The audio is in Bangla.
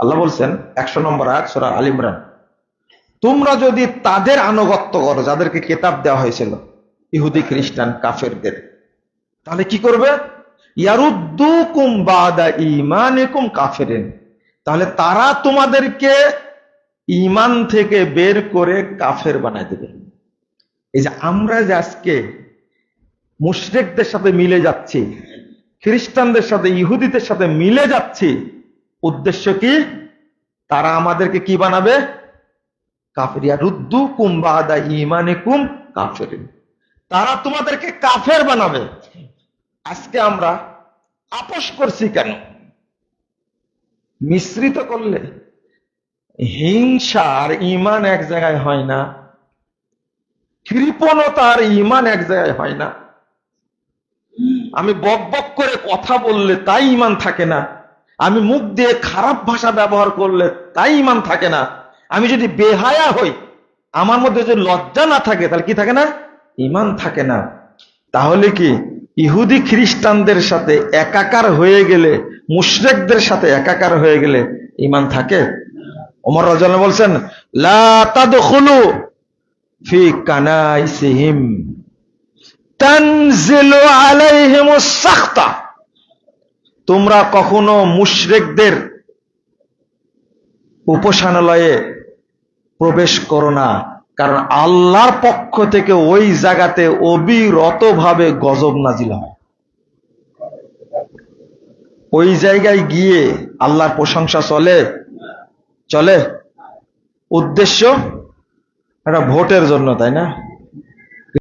আল্লাহ বলছেন 100 নম্বর আয়াত, সূরা আল তোমরা যদি তাদের আনুগত্য করো, যাদেরকে কিতাব দেওয়া হয়েছিল, ইহুদি, খ্রিস্টান, কাফেরদের, তাহলে কি করবে? ইয়ারুদ্দুকুম বা'দা ঈমানিকুম কাফিরিন। তাহলে তারা তোমাদেরকে ইমান থেকে বের করে কাফের বানায় দেবে। এই যে আমরা যে আজকে মুশরিকদের সাথে মিলে যাচ্ছি, খ্রিস্টানদের সাথে, ইহুদিদের সাথে মিলে যাচ্ছি, উদ্দেশ্য কি? তারা আমাদেরকে কি বানাবে? কাফেরিয়া রুদ্দু কুম্বাদা ইমানে কুম কাফেরিন। তারা তোমাদেরকে কাফের বানাবে। আজকে আমরা আপোষ করছি কেন? মিশ্রিত করলে হিংসা আর ইমান এক জায়গায় হয় না, কৃপণতা আর ইমান এক জায়গায় হয় না। আমি বক বক করে কথা বললে তাই ইমান থাকে না। আমি মুখ দিয়ে খারাপ ভাষা ব্যবহার করলে তাই ইমান থাকে না। আমি যদি বেহায়া হই, আমার মধ্যে যদি লজ্জা না থাকে, তাহলে কি থাকে না? ইমান থাকে না। তাহলে কি ইহুদি খ্রিস্টানদের সাথে একাকার হয়ে গেলে, মুশরেকদের সাথে একাকার হয়ে গেলে ইমান থাকে? ওমর রাজন বলছেন, লা তাদখুলু ফি কানাইসিহিম। তোমরা কখনো মুশরিকদের উপাসনালয়ে প্রবেশ করো না, কারণ আল্লাহর পক্ষ থেকে ওই জায়গাতে অবিরতভাবে গজব নাজিল হয়। ওই জায়গায় গিয়ে আল্লাহর প্রশংসা চলে চলে। উদ্দেশ্য একটা ভোটের জন্য, তাই না?